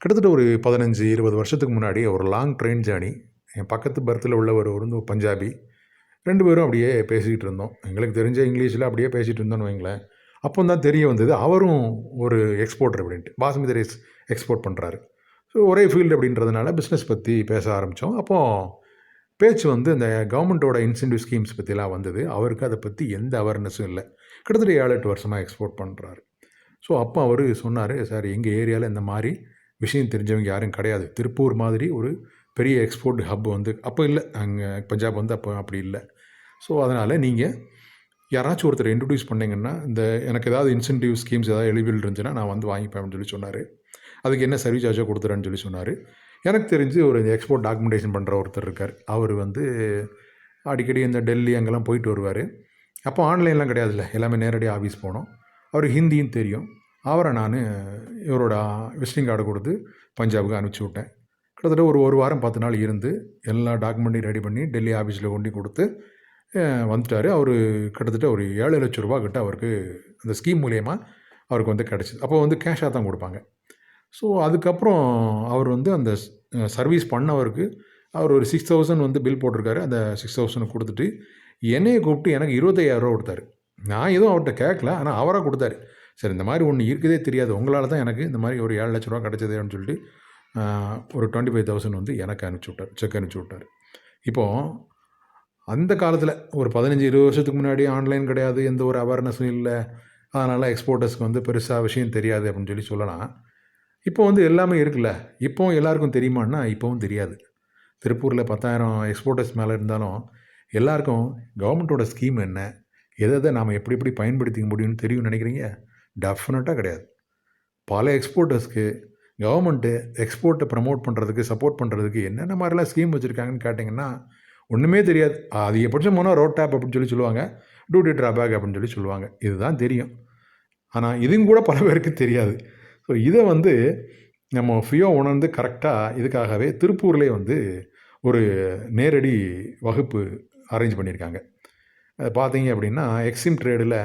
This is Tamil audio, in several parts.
கிட்டத்தட்ட ஒரு பதினஞ்சு இருபது வருஷத்துக்கு முன்னாடி ஒரு லாங் ட்ரெயின் ஜேர்னி என் பக்கத்து பர்த்தில் உள்ளவர் வந்து பஞ்சாபி. ரெண்டு பேரும் அப்படியே பேசிக்கிட்டு இருந்தோம். எங்களுக்கு தெரிஞ்ச இங்கிலீஷில் அப்படியே பேசிகிட்டு இருந்தோம்னு வைங்களேன். அப்போ தான் தெரிய வந்தது அவரும் ஒரு எக்ஸ்போர்ட்டர் அப்படின்ட்டு பாசுமதி ரைஸ் எக்ஸ்போர்ட் பண்ணுறாரு ஸோ ஒரே ஃபீல்டு அப்படின்றதுனால பிஸ்னஸ் பற்றி பேச ஆரம்பித்தோம் அப்போது பேச்சு வந்து இந்த கவர்மெண்ட்டோட இன்சென்டிவ் ஸ்கீம்ஸ் பற்றிலாம் வந்தது. அவருக்கு அதை பற்றி எந்த அவேர்னஸும் இல்லை. கிட்டத்தட்ட ஏழு எட்டு வருஷமாக எக்ஸ்போர்ட் பண்ணுறாரு ஸோ அப்போ அவர் சொன்னார் சார் எங்கள் ஏரியாவில் இந்த மாதிரி விஷயம் தெரிஞ்சவங்க யாரும் கிடையாது. திருப்பூர் மாதிரி ஒரு பெரிய எக்ஸ்போர்ட் ஹப் வந்து அப்போ இல்லை. அங்கே பஞ்சாப் வந்து அப்போ அப்படி இல்லை. ஸோ அதனால் நீங்கள் யாராச்சும் ஒருத்தர் இன்ட்ரடியூஸ் பண்ணிங்கன்னா இந்த எனக்கு ஏதாவது இன்சென்டிவ் ஸ்கீம்ஸ் ஏதாவது எலிபிள் இருந்துச்சுன்னா நான் வந்து வாங்கிப்பேன் அப்படின்னு சொல்லி சொன்னார். அதுக்கு என்ன சர்வீஸ் சார்ஜாக கொடுத்துறேன்னு சொல்லி சொன்னார். எனக்கு தெரிஞ்சு ஒரு எக்ஸ்போர்ட் டாக்குமெண்டேஷன் பண்ணுற ஒருத்தர் இருக்கார். அவர் வந்து அடிக்கடி இந்த டெல்லி அங்கெல்லாம் போயிட்டு வருவார். அப்போ ஆன்லைன்லாம் கிடையாதுல்ல. எல்லாமே நேரடியாக ஆஃபீஸ் போனோம். அவருக்கு ஹிந்தியும் தெரியும். அவரை நான் இவரோட விசிட்டிங் கார்டு கொடுத்து பஞ்சாபுக்கு அனுப்பிச்சி விட்டேன். கிட்டத்தட்ட ஒரு ஒரு வாரம் பத்து நாள் இருந்து எல்லா டாக்குமெண்ட்டையும் ரெடி பண்ணி டெல்லி ஆஃபீஸில் கொண்டு கொடுத்து வந்துட்டார். அவர் கிட்டத்தட்ட ஒரு ஏழு லட்ச ரூபா கிட்ட அவருக்கு அந்த ஸ்கீம் மூலயமா அவருக்கு வந்து கிடச்சிது. அப்போ வந்து கேஷாக தான் கொடுப்பாங்க. ஸோ அதுக்கப்புறம் அவர் வந்து அந்த சர்வீஸ் பண்ணவருக்கு அவர் ஒரு சிக்ஸ் தௌசண்ட் வந்து பில் போட்டிருக்காரு. அந்த சிக்ஸ் தௌசண்ட் கொடுத்துட்டு என்னையை கூப்பிட்டு எனக்கு இருபத்தையாயிரரூவா கொடுத்தாரு. நான் எதுவும் அவர்கிட்ட கேட்கல ஆனால் அவராக கொடுத்தாரு. சரி இந்த மாதிரி ஒன்று இருக்குதே தெரியாது. உங்களால் தான் எனக்கு இந்த மாதிரி ஒரு ஏழு லட்ச ரூபா கிடச்சது அப்படின்னு சொல்லிட்டு ஒரு டுவெண்ட்டி ஃபைவ் தௌசண்ட் வந்து எனக்கு அனுப்பிச்சி விட்டார் செக் அனுப்பிச்சி விட்டார். இப்போது அந்த காலத்தில் ஒரு பதினஞ்சு இருபது வருஷத்துக்கு முன்னாடி ஆன்லைன் கிடையாது எந்த ஒரு அவேர்னஸும் இல்லை. அதனால் எக்ஸ்போர்ட்டர்ஸ்க்கு வந்து பெருசாக விஷயம் தெரியாது அப்படின்னு சொல்லி சொல்லலாம். இப்போ வந்து எல்லாமே இருக்குல்ல. இப்போவும் எல்லாருக்கும் தெரியுமான்னா இப்போவும் தெரியாது. திருப்பூரில் பத்தாயிரம் எக்ஸ்போர்ட்டர்ஸ் மேலே இருந்தாலும் எல்லாருக்கும் கவர்மெண்ட்டோட ஸ்கீம் என்ன? எதை எதை நாம் எப்படி எப்படி பயன்படுத்திக்க முடியும்னு தெரியும்னு நினைக்கிறீங்க? டெஃபினட்டாக கிடையாது. பல எக்ஸ்போர்ட்டர்ஸ்க்கு கவர்மெண்ட்டு எக்ஸ்போர்ட்டை ப்ரமோட் பண்ணுறதுக்கு சப்போர்ட் பண்ணுறதுக்கு என்னென்ன மாதிரிலாம் ஸ்கீம் வச்சுருக்காங்கன்னு கேட்டிங்கன்னா ஒன்றுமே தெரியாது. அதிகபட்சம் போனால் ரோட் டேப் அப்படின்னு சொல்லி சொல்லுவாங்க டியூட்டி ட்ராபேக் அப்படின்னு சொல்லி சொல்லுவாங்க. இதுதான் தெரியும். ஆனால் இதுவும் கூட பல பேருக்கு தெரியாது. ஸோ இதை வந்து நம்ம ஃபியோ உணர்ந்து கரெக்டாக இதுக்காகவே திருப்பூர்லேயே வந்து ஒரு நேரடி வகுப்பு அரேஞ்ச் பண்ணியிருக்காங்க. பார்த்தீங்க அப்படின்னா EXIM ட்ரேடில்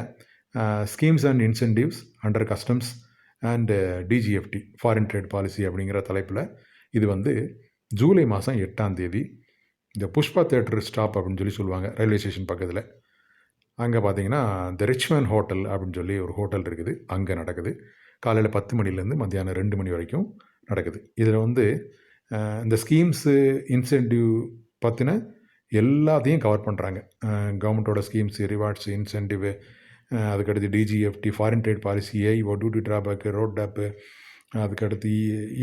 schemes and incentives under customs and DGFT foreign trade policy அப்படிங்கிற தலைப்பில் இது வந்து ஜூலை மாதம் எட்டாம் தேதி இந்த புஷ்பா தேட்டர் ஸ்டாப் அப்படின்னு சொல்லி சொல்லுவாங்க ரயில்வே ஸ்டேஷன் பக்கத்தில். அங்கே பார்த்தீங்கன்னா த ரிச்மேன் ஹோட்டல் அப்படின்னு சொல்லி ஒரு ஹோட்டல் இருக்குது. அங்கே நடக்குது. காலையில் பத்து மணிலேருந்து மத்தியானம் ரெண்டு மணி வரைக்கும் நடக்குது. இதில் வந்து uh, இந்த ஸ்கீம்ஸு இன்சென்டிவ் பற்றின எல்லாத்தையும் கவர் பண்ணுறாங்க கவர்மெண்ட்டோட ஸ்கீம்ஸ் ரிவார்ட்ஸ் இன்சென்டிவ் அதுக்கடுத்து DGFT foreign trade policy AIO duty drawback RoDTEP அதுக்கடுத்து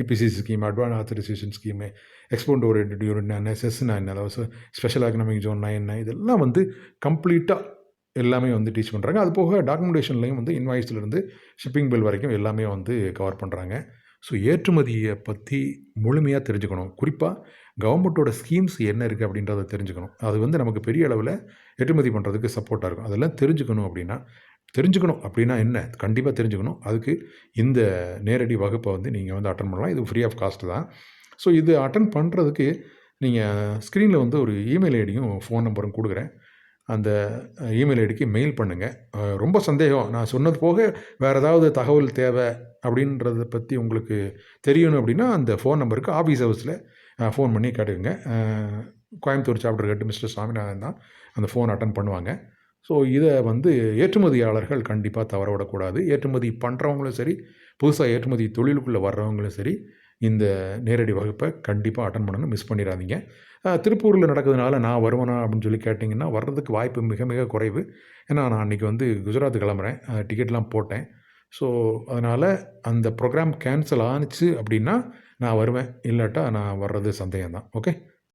EPC scheme advance authorisation scheme export oriented unit என்ன செஸ்னா என்ன அதாவது ஸ்பெஷல் எக்கனாமிக் ஜோன்னா என்ன இதெல்லாம் வந்து கம்ப்ளீட்டாக எல்லாமே வந்து டீச் பண்ணுறாங்க அது போக டாக்குமெண்டேஷன்லேயும் வந்து இன்வாய்ஸ்லேருந்து ஷிப்பிங் பில் வரைக்கும் எல்லாமே வந்து கவர் பண்ணுறாங்க ஸோ ஏற்றுமதியை பற்றி முழுமையாக தெரிஞ்சுக்கணும். குறிப்பாக கவர்மெண்ட்டோட ஸ்கீம்ஸ் என்ன இருக்குது அப்படின்றத தெரிஞ்சுக்கணும். அது வந்து நமக்கு பெரிய அளவில் ஏற்றுமதி பண்ணுறதுக்கு சப்போர்ட்டாக இருக்கும். அதெல்லாம் தெரிஞ்சுக்கணும் அப்படின்னா தெரிஞ்சுக்கணும் அப்படின்னா என்ன? கண்டிப்பாக தெரிஞ்சுக்கணும். அதுக்கு இந்த நேரடி வகுப்பை வந்து நீங்கள் வந்து அட்டன் பண்ணலாம். இது ஃப்ரீ ஆஃப் காஸ்ட் தான். ஸோ இது அட்டன் பண்ணுறதுக்கு நீங்கள் ஸ்க்ரீனில் வந்து ஒரு இமெயில் ஐடியும் ஃபோன் நம்பரும் கொடுக்குறேன். அந்த இமெயில் ஐடிக்கு மெயில் பண்ணுங்கள் ரொம்ப சந்தேகம். நான் சொன்னது போக வேறு ஏதாவது தகவல் தேவை அப்படின்றத பற்றி உங்களுக்கு தெரியணும் அப்படின்னா அந்த ஃபோன் நம்பருக்கு ஆஃபீஸ் ஹவுஸில் ஃபோன் பண்ணி கேட்டுக்கோங்க. கோயம்புத்தூர் சாப்டர் கேட்டு மிஸ்டர் சாமிநாதன் தான் அந்த ஃபோன் அட்டன் பண்ணுவாங்க. ஸோ இதை வந்து ஏற்றுமதியாளர்கள் கண்டிப்பாக தவற விடக்கூடாது ஏற்றுமதி பண்ணுறவங்களும் சரி புதுசாக ஏற்றுமதி தொழிலுக்குள்ளே வர்றவங்களும் சரி இந்த நேரடி வகுப்பை கண்டிப்பாக அட்டன் பண்ணணும் மிஸ் பண்ணிடாதீங்க. திருப்பூரில் நடக்கிறதுனால நான் வருவேனா அப்படின்னு சொல்லி கேட்டிங்கன்னா வர்றதுக்கு வாய்ப்பு மிக மிக குறைவு. ஏன்னா நான் அன்றைக்கி வந்து குஜராத் கிளம்புறேன். டிக்கெட்லாம் போட்டேன். ஸோ அதனால் அந்த ப்ரோக்ராம் கேன்சல் ஆணுச்சு அப்படின்னா நான் வருவேன். இல்லாட்டா நான் வர்றது சந்தேகம் தான் ஓகே